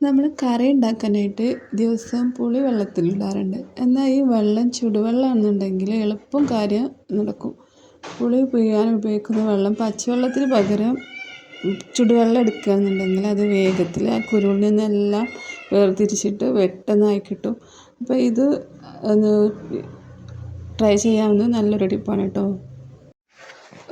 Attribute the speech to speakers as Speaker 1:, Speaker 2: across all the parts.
Speaker 1: നമ്മൾ കറി ഉണ്ടാക്കാനായിട്ട് ദിവസവും പുളി വെള്ളത്തിലിടാറുണ്ട് എന്നാൽ ഈ വെള്ളം ചുടുവെള്ളമാണെന്നുണ്ടെങ്കിൽ എളുപ്പം കാര്യം നടക്കും. പുളി പിഴിയാൻ ഉപയോഗിക്കുന്ന വെള്ളം പച്ചവെള്ളത്തിന് പകരം ചുടുവെള്ളം എടുക്കുകയാണെന്നുണ്ടെങ്കിൽ അത് വേഗത്തിൽ ആ കുരുവിൽ നിന്നെല്ലാം വേർതിരിച്ചിട്ട് പെട്ടെന്നായി കിട്ടും. അപ്പോൾ ഇത് ട്രൈ ചെയ്യാവുന്ന നല്ലൊരു ടിപ്പാണ് കേട്ടോ.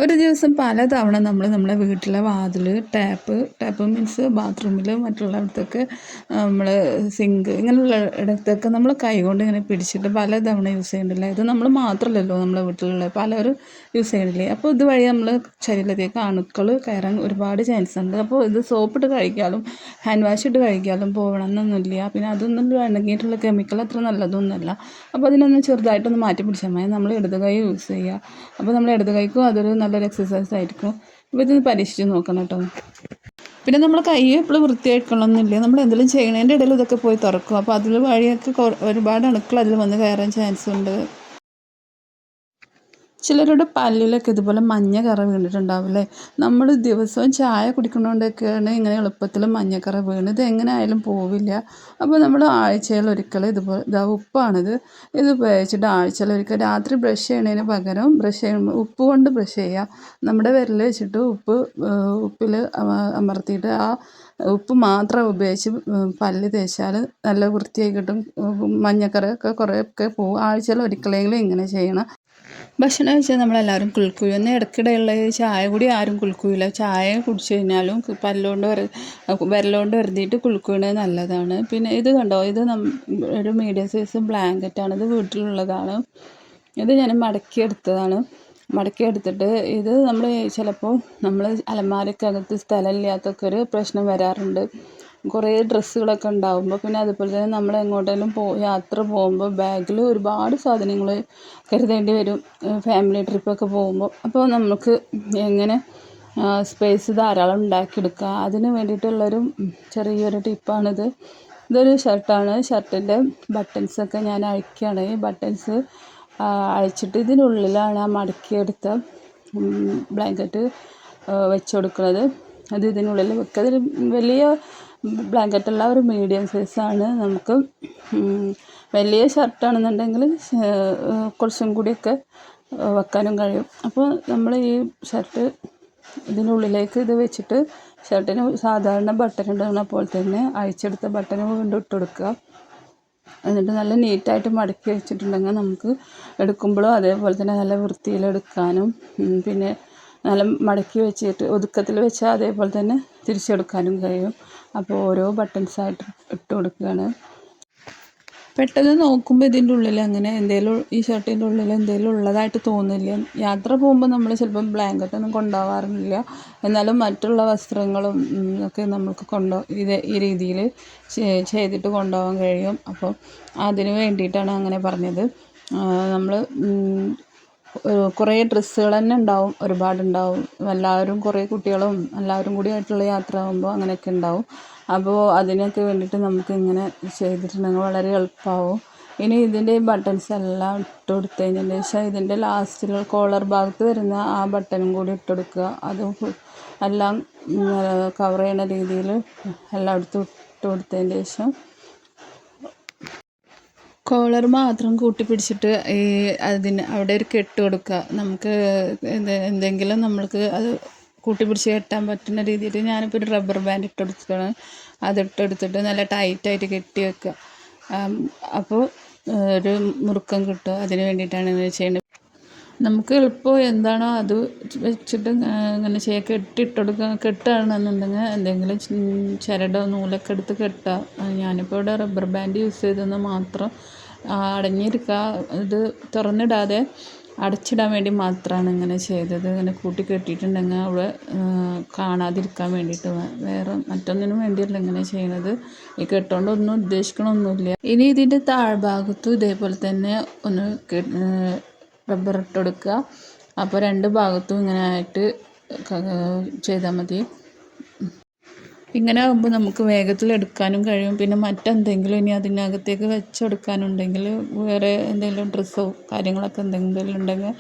Speaker 1: ഒരു ദിവസം പല തവണ നമ്മൾ നമ്മുടെ വീട്ടിലെ വാതിൽ ടാപ്പ് ടാപ്പ് മീൻസ് ബാത്റൂമിൽ മറ്റുള്ള ഇടത്തൊക്കെ നമ്മൾ സിങ്ക് ഇങ്ങനെയുള്ള ഇടത്തൊക്കെ നമ്മൾ കൈകൊണ്ട് ഇങ്ങനെ പിടിച്ചിട്ട് പല തവണ യൂസ് ചെയ്യണ്ടില്ല? ഇത് നമ്മൾ മാത്രമല്ലല്ലോ നമ്മുടെ വീട്ടിലുള്ള പലരും യൂസ് ചെയ്യണില്ലേ? അപ്പോൾ ഇതുവഴി നമ്മൾ ശരീരത്തിലേക്ക് അണുക്കൾ കയറാൻ ഒരുപാട് ചാൻസ് ഉണ്ട് അപ്പോൾ ഇത് സോപ്പിട്ട് കഴിക്കാലും ഹാൻഡ് വാഷ് ഇട്ട് കഴിക്കാലും പോകണമെന്നൊന്നുമില്ല പിന്നെ അതൊന്നും അടങ്ങിയിട്ടുള്ള കെമിക്കൽ അത്ര നല്ലതൊന്നുമല്ല. അപ്പോൾ അതിനൊന്ന് ചെറുതായിട്ടൊന്ന് മാറ്റി പിടിച്ചാൽ മതി. നമ്മൾ ഇടത് കൈ യൂസ് ചെയ്യുക. അപ്പോൾ നമ്മൾ ഇടത് കൈക്കും അതൊരു നല്ലൊരു എക്സസൈസ് ആയിരിക്കും അപ്പോൾ ഇതൊന്ന് പരീക്ഷിച്ച് നോക്കണം കേട്ടോ. പിന്നെ നമ്മൾ കൈ എപ്പോഴും വൃത്തിയായിക്കൊള്ളണമെന്നില്ല നമ്മൾ എന്തെങ്കിലും ചെയ്യണതിന്റെ ഇടയിൽ ഇതൊക്കെ പോയി തുറക്കും. അപ്പോൾ അതിൽ വഴിയൊക്കെ ഒരുപാട് അണുക്കൾ അതിൽ വന്ന് കയറാൻ ചാൻസ് ഉണ്ട്. ചിലരുടെ പല്ലിലൊക്കെ ഇതുപോലെ മഞ്ഞ കറ വീണിട്ടുണ്ടാവില്ലേ? നമ്മൾ ദിവസവും ചായ കുടിക്കുന്നതുകൊണ്ടൊക്കെയാണ് ഇങ്ങനെ എളുപ്പത്തിൽ മഞ്ഞക്കറ വീണ് ഇത് എങ്ങനെ ആയാലും പോവില്ല. അപ്പോൾ നമ്മൾ ആഴ്ചയിൽ ഒരിക്കൽ ഇതുപോലെ ഇതാ ഉപ്പാണിത്. ഇത് ഉപയോഗിച്ചിട്ട് ആഴ്ചയിൽ ഒരിക്കൽ രാത്രി ബ്രഷ് ചെയ്യണതിന് പകരം ബ്രഷ് ചെയ്യുമ്പോൾ ഉപ്പ് കൊണ്ട് ബ്രഷ് ചെയ്യുക നമ്മുടെ വിരൽ വെച്ചിട്ട് ഉപ്പ് ഉപ്പിൽ അമർത്തിയിട്ട് ആ ഉപ്പ് മാത്രം ഉപയോഗിച്ച് പല്ല് തേച്ചാൽ നല്ല വൃത്തിയായി കിട്ടും. മഞ്ഞക്കറയൊക്കെ കുറേയൊക്കെ പോകും ആഴ്ചയിൽ ഒരിക്കലെങ്കിലും ഇങ്ങനെ ചെയ്യണം. ഭക്ഷണം കഴിച്ചാൽ നമ്മളെല്ലാവരും കുളിക്കുകയും എന്നാൽ ഇടയ്ക്കിടെയുള്ള ചായ കൂടി ആരും കുളിക്കൂല. ചായ കുടിച്ചു കഴിഞ്ഞാലും പല്ലുകൊണ്ട് വര വിരലുകൊണ്ട് വരുത്തിയിട്ട് കുളിക്കുന്നത് നല്ലതാണ്. പിന്നെ ഇത് കണ്ടോ? ഇത് ഒരു മീഡിയം സൈസ് ബ്ലാങ്കറ്റാണ് ഇത് വീട്ടിലുള്ളതാണ്. ഇത് ഞാൻ മടക്കി എടുത്തതാണ്. മടക്കി എടുത്തിട്ട് ഇത് നമ്മൾ ചിലപ്പോൾ നമ്മൾ അലമാരക്കകത്ത് സ്ഥലമില്ലാത്തൊക്കെ ഒരു പ്രശ്നം വരാറുണ്ട്. കുറേ ഡ്രസ്സുകളൊക്കെ ഉണ്ടാകുമ്പോൾ പിന്നെ അതുപോലെ തന്നെ നമ്മൾ എങ്ങോട്ടെങ്കിലും പോ യാത്ര പോകുമ്പോൾ ബാഗിൽ ഒരുപാട് സാധനങ്ങൾ കരുതേണ്ടി വരും. ഫാമിലി ട്രിപ്പൊക്കെ പോകുമ്പോൾ അപ്പോൾ നമുക്ക് എങ്ങനെ സ്പേസ് ധാരാളം ഉണ്ടാക്കിയെടുക്കുക അതിന് വേണ്ടിയിട്ടുള്ളൊരു ചെറിയൊരു ടിപ്പാണിത്. ഇതൊരു ഷർട്ടാണ്. ഷർട്ടിന്റെ ബട്ടൺസൊക്കെ ഞാൻ അഴിക്കുകയാണ് ഈ ബട്ടൺസ് അഴിച്ചിട്ട് ഇതിനുള്ളിലാണ് ആ മടക്കിയെടുത്ത ബ്ലാങ്കറ്റ് വെച്ച് കൊടുക്കുന്നത്. അത് ഇതിനുള്ളിൽ വെക്കുക അതിൽ വലിയ ബ്ലാങ്കറ്റുള്ള ഒരു മീഡിയം സൈസാണ്. നമുക്ക് വലിയ ഷർട്ടാണെന്നുണ്ടെങ്കിൽ കുറച്ചും കൂടിയൊക്കെ വെക്കാനും കഴിയും. അപ്പോൾ നമ്മൾ ഈ ഷർട്ട് ഇതിനുള്ളിലേക്ക് ഇത് വെച്ചിട്ട് ഷർട്ടിന് സാധാരണ ബട്ടൺ ഇടുന്ന പോലെ തന്നെ അഴിച്ചെടുത്ത ബട്ടൺ വീണ്ടും ഇട്ട് കൊടുക്കുക. എന്നിട്ട് നല്ല നീറ്റായിട്ട് മടക്കി വെച്ചിട്ടുണ്ടെങ്കിൽ നമുക്ക് എടുക്കുമ്പോഴും അതേപോലെ തന്നെ നല്ല വൃത്തിയിൽ എടുക്കാനും പിന്നെ നല്ല മടക്കി വെച്ചിട്ട് ഒതുക്കത്തിൽ വെച്ചാൽ അതേപോലെ തന്നെ തിരിച്ചെടുക്കാനും കഴിയും. അപ്പോൾ ഓരോ ബട്ടൺസായിട്ട് ഇട്ട് കൊടുക്കുകയാണ് പെട്ടെന്ന് നോക്കുമ്പോൾ ഇതിന്റെ ഉള്ളിൽ അങ്ങനെ എന്തെങ്കിലും ഈ ഷർട്ടിന്റെ ഉള്ളിൽ എന്തെങ്കിലും ഉള്ളതായിട്ട് തോന്നില്ല യാത്ര പോകുമ്പോൾ നമ്മൾ ചിലപ്പം ബ്ലാങ്കറ്റ് ഒന്നും കൊണ്ടുപോകാറില്ല എന്നാലും മറ്റുള്ള വസ്ത്രങ്ങളും ഒക്കെ നമുക്ക് കൊണ്ടു ഇത് ഈ രീതിയിൽ ചെയ്തിട്ട് കൊണ്ടുപോകാൻ കഴിയും. അപ്പോൾ അതിന് വേണ്ടിയിട്ടാണ് അങ്ങനെ പറഞ്ഞത്. നമ്മൾ കുറേ ഡ്രസ്സുകൾ തന്നെ ഉണ്ടാവും ഒരുപാടുണ്ടാവും. എല്ലാവരും കുറേ കുട്ടികളും എല്ലാവരും കൂടി ആയിട്ടുള്ള യാത്ര ആകുമ്പോൾ അങ്ങനെയൊക്കെ ഉണ്ടാവും. അപ്പോൾ അതിനൊക്കെ വേണ്ടിയിട്ട് നമുക്ക് ഇങ്ങനെ ചെയ്തിട്ടുണ്ടെങ്കിൽ വളരെ എളുപ്പമാവും. ഇനി ഇതിന്റെ ബട്ടൺസ് എല്ലാം ഇട്ട് കൊടുത്തതിന് ശേഷം ഇതിന്റെ ലാസ്റ്റിൽ കോളർ ഭാഗത്ത് വരുന്ന ആ ബട്ടനും കൂടി ഇട്ട് കൊടുക്കുക. അതും എല്ലാം കവർ ചെയ്യുന്ന രീതിയിൽ എല്ലായിടത്തും ഇട്ട് കൊടുത്തതിന് ശേഷം കോളർ മാത്രം കൂട്ടിപ്പിടിച്ചിട്ട് ഈ അതിന് അവിടെ ഒരു കെട്ട് കൊടുക്കുക നമുക്ക് എന്തെങ്കിലും നമ്മൾക്ക് അത് കൂട്ടിപ്പിടിച്ച് കെട്ടാൻ പറ്റുന്ന രീതിയിൽ ഞാനിപ്പോൾ ഒരു റബ്ബർ ബാൻഡ് ഇട്ട് കൊടുത്തിട്ടാണ് അതിട്ടെടുത്തിട്ട് നല്ല ടൈറ്റായിട്ട് കെട്ടി വെക്കുക അപ്പോൾ ഒരു മുറുക്കം കിട്ടും അതിന് വേണ്ടിയിട്ടാണ് ഇങ്ങനെ ചെയ്യുന്നത്. നമുക്ക് എളുപ്പം എന്താണോ അത് വെച്ചിട്ട് ഇങ്ങനെ ചെയ്യുക കെട്ടിട്ട് കൊടുക്കുക കെട്ടുകയാണെന്നുണ്ടെങ്കിൽ എന്തെങ്കിലും ചരടോ നൂലൊക്കെ എടുത്ത് കെട്ടുക ഞാനിപ്പോൾ ഇവിടെ റബ്ബർ ബാൻഡ് യൂസ് ചെയ്തെന്ന് മാത്രം. അടഞ്ഞിരിക്കുക ഇത് തുറന്നിടാതെ അടച്ചിടാൻ വേണ്ടി മാത്രമാണ് ഇങ്ങനെ ചെയ്തത്. ഇങ്ങനെ കൂട്ടി കെട്ടിയിട്ടുണ്ടെങ്കിൽ അവിടെ കാണാതിരിക്കാൻ വേണ്ടിയിട്ട് വേറെ മറ്റൊന്നിനും വേണ്ടിയല്ല ഇങ്ങനെ ചെയ്യണത്. ഈ കെട്ടുകൊണ്ട് ഒന്നും ഉദ്ദേശിക്കണമൊന്നുമില്ല ഇനി ഇതിന്റെ താഴ്ഭാഗത്തും ഇതേപോലെ തന്നെ ഒന്ന് റബ്ബർ ഇട്ട് കൊടുക്കുക അപ്പോൾ രണ്ട് ഭാഗത്തും ഇങ്ങനെ ആയിട്ട് ചെയ്താൽ മതി. ഇങ്ങനെ ആകുമ്പോൾ നമുക്ക് വേഗത്തിൽ എടുക്കാനും കഴിയും. പിന്നെ മറ്റെന്തെങ്കിലും ഇനി അതിനകത്തേക്ക് വെച്ചെടുക്കാനുണ്ടെങ്കിൽ വേറെ എന്തെങ്കിലും ഡ്രസ്സോ കാര്യങ്ങളൊക്കെ എന്തെങ്കിലും ഉണ്ടെങ്കിൽ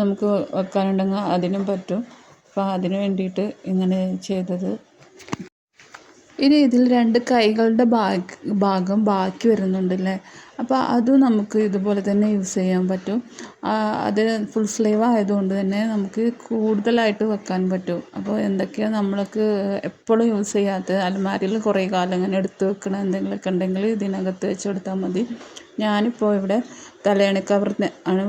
Speaker 1: നമുക്ക് വെക്കാനുണ്ടെങ്കിൽ അതിനും പറ്റും. അപ്പോൾ അതിന് വേണ്ടിയിട്ട് ഇങ്ങനെ ചെയ്തത്. ഇനി ഇതിൽ രണ്ട് കൈകളുടെ ഭാഗം ബാക്കി വരുന്നുണ്ടല്ലേ? അപ്പോൾ അതും നമുക്ക് ഇതുപോലെ തന്നെ യൂസ് ചെയ്യാൻ പറ്റും. അത് ഫുൾ സ്ലീവ് ആയതുകൊണ്ട് തന്നെ നമുക്ക് കൂടുതലായിട്ട് വെക്കാൻ പറ്റും. അപ്പോൾ എന്തൊക്കെയാണ് നമ്മൾക്ക് എപ്പോഴും യൂസ് ചെയ്യാത്ത അലമാരിയിൽ കുറേ കാലം ഇങ്ങനെ എടുത്ത് വെക്കണ എന്തെങ്കിലുമൊക്കെ ഉണ്ടെങ്കിൽ ഇതിനകത്ത് വെച്ച് കൊടുത്താൽ മതി. ഞാനിപ്പോൾ ഇവിടെ തലയണ കവറിന് ആണ്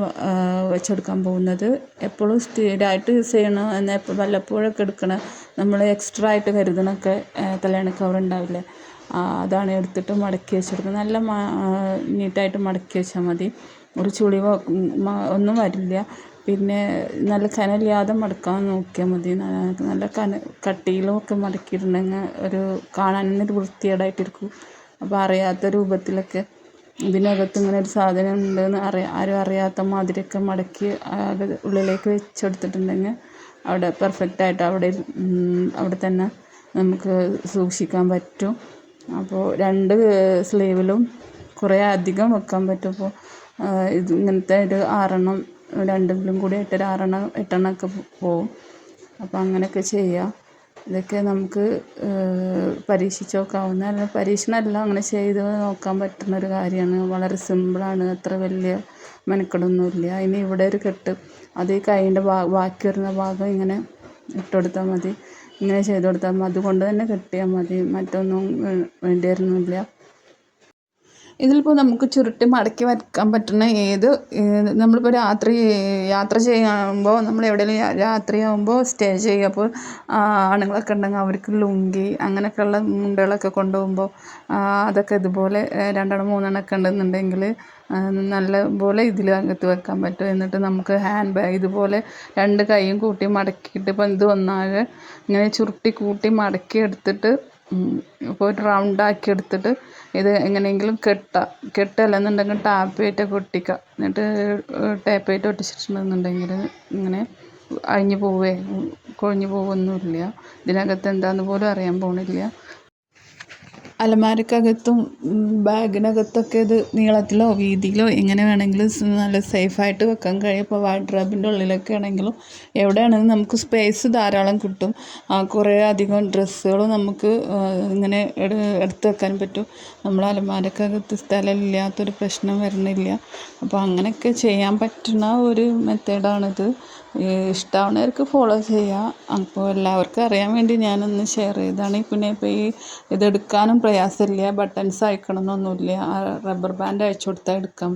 Speaker 1: വെച്ചെടുക്കാൻ പോകുന്നത്. എപ്പോഴും സ്ഥിരമായിട്ട് യൂസ് ചെയ്യണം എന്നാൽ വല്ലപ്പോഴൊക്കെ എടുക്കണ നമ്മൾ എക്സ്ട്രാ ആയിട്ട് കരുതണൊക്കെ തലയണ കവർ ഉണ്ടാവില്ലേ. അതാണ് എടുത്തിട്ട് മടക്കി വെച്ചെടുക്കുന്നത്. നല്ല നീറ്റായിട്ട് മടക്കി വെച്ചാൽ മതി. ഒരു ചുളിവോ ഒന്നും വരില്ല. പിന്നെ നല്ല കനമില്ലാതെ മടക്കാൻ നോക്കിയാൽ മതി. നല്ല കന കട്ടിയിലും ഒക്കെ മടക്കിയിട്ടുണ്ടെങ്കിൽ ഒരു കാണാൻ ഒരു വൃത്തികേടായിട്ടിരിക്കും. അപ്പോൾ അറിയാത്ത രൂപത്തിലൊക്കെ ഇതിനകത്ത് ഇങ്ങനെ ഒരു സാധനം ഉണ്ടെന്ന് ആരും അറിയാത്ത മാതിരിയൊക്കെ മടക്കി അത് ഉള്ളിലേക്ക് വെച്ചെടുത്തിട്ടുണ്ടെങ്കിൽ അവിടെ പെർഫെക്റ്റ് ആയിട്ട് അവിടെ അവിടെ തന്നെ നമുക്ക് സൂക്ഷിക്കാൻ പറ്റും. അപ്പോൾ രണ്ട് സ്ലീവിലും കുറേ അധികം വെക്കാൻ പറ്റും. അപ്പോൾ ഇത് ഇങ്ങനത്തെ ഒരു ആറെണ്ണം രണ്ടിലും കൂടി ആയിട്ട് ഒരു ആറെണ്ണം എട്ടെണ്ണമൊക്കെ പോവും. അപ്പോൾ അങ്ങനെയൊക്കെ ചെയ്യാം. ഇതൊക്കെ നമുക്ക് പരീക്ഷിച്ച് നോക്കാവുന്ന അല്ല പരീക്ഷണമല്ല അങ്ങനെ ചെയ്ത് നോക്കാൻ പറ്റുന്ന ഒരു കാര്യമാണ്. വളരെ സിമ്പിളാണ് അത്ര വലിയ മെനക്കെടൊന്നുമില്ല. ഇനി ഇവിടെ ഒരു കെട്ട് അത് ഈ കൈയിന്റെ ബാക്കി വരുന്ന ഭാഗം ഇങ്ങനെ ഇട്ട് കൊടുത്താൽ മതി. ഇങ്ങനെ ചെയ്ത് കൊടുത്താൽ അതുകൊണ്ട് തന്നെ കെട്ടിയാൽ മതി. മറ്റൊന്നും വേണ്ടി വരുന്നില്ല ഇതിലിപ്പോൾ നമുക്ക് ചുരുട്ടി മടക്കി വരയ്ക്കാൻ പറ്റുന്ന ഏത് നമ്മളിപ്പോൾ രാത്രി യാത്ര ചെയ്യുമ്പോൾ നമ്മൾ എവിടെയെങ്കിലും രാത്രിയാകുമ്പോൾ സ്റ്റേ ചെയ്യുമ്പോൾ ആണുങ്ങളൊക്കെ ഉണ്ടെങ്കിൽ അവർക്ക് ലുങ്കി അങ്ങനെയൊക്കെയുള്ള മുണ്ടുകളൊക്കെ കൊണ്ടുപോകുമ്പോൾ അതൊക്കെ ഇതുപോലെ രണ്ടെണ്ണം മൂന്നെണ്ണം ഒക്കെ ഉണ്ടെന്നുണ്ടെങ്കിൽ നല്ല പോലെ ഇതിലകത്ത് വെക്കാൻ പറ്റും. എന്നിട്ട് നമുക്ക് ഹാൻഡ് ബാഗ് ഇതുപോലെ രണ്ട് കൈയും കൂട്ടി മടക്കിയിട്ട് ഇപ്പോൾ ഇത് ഒന്നാകെ ഇങ്ങനെ ചുരുട്ടി കൂട്ടി മടക്കി എടുത്തിട്ട് ഇപ്പോൾ ഒരു റൗണ്ടാക്കി എടുത്തിട്ട് ഇത് എങ്ങനെയെങ്കിലും കെട്ടുക കെട്ടുകയല്ലെന്നുണ്ടെങ്കിൽ ടാപ്പേറ്റൊക്കെ ഒട്ടിക്കുക എന്നിട്ട് ടേപ്പായിട്ട് ഒട്ടിച്ചിട്ടുണ്ടെന്നുണ്ടെങ്കിൽ ഇങ്ങനെ അഴിഞ്ഞു പോവേ കൊഴിഞ്ഞു പോവുകയൊന്നുമില്ല ഇതിനകത്ത് എന്താണെന്ന് പോലും അറിയാൻ പോണില്ല. അലമാരക്കകത്തും ബാഗിനകത്തൊക്കെ ഇത് നീളത്തിലോ വീതിയിലോ എങ്ങനെ വേണമെങ്കിലും നല്ല സേഫായിട്ട് വെക്കാൻ കഴിയും. ഇപ്പോൾ വാർഡ്രോബിന്റെ ഉള്ളിലൊക്കെ ആണെങ്കിലും എവിടെയാണെങ്കിലും നമുക്ക് സ്പേസ് ധാരാളം കിട്ടും. കുറേ അധികം ഡ്രസ്സുകൾ നമുക്ക് ഇങ്ങനെ എടുത്ത് വെക്കാൻ പറ്റും. നമ്മൾ അലമാരക്കകത്ത് സ്ഥലമില്ലാത്തൊരു പ്രശ്നം വരുന്നില്ല അപ്പോൾ അങ്ങനെയൊക്കെ ചെയ്യാൻ പറ്റുന്ന ഒരു മെത്തേഡാണിത്. ഇഷ്ടമാവുന്നവർക്ക് ഫോളോ ചെയ്യാം. അപ്പോൾ എല്ലാവർക്കും അറിയാൻ വേണ്ടി ഞാനൊന്ന് ഷെയർ ചെയ്തതാണ്. പിന്നെ ഇപ്പോൾ ഈ ഇതെടുക്കാനും പ്രയാസമില്ല. ബട്ടൺസ് അയക്കണം എന്നൊന്നുമില്ല റബ്ബർ ബാൻഡ് അയച്ചു കൊടുത്താൽ എടുക്കാം.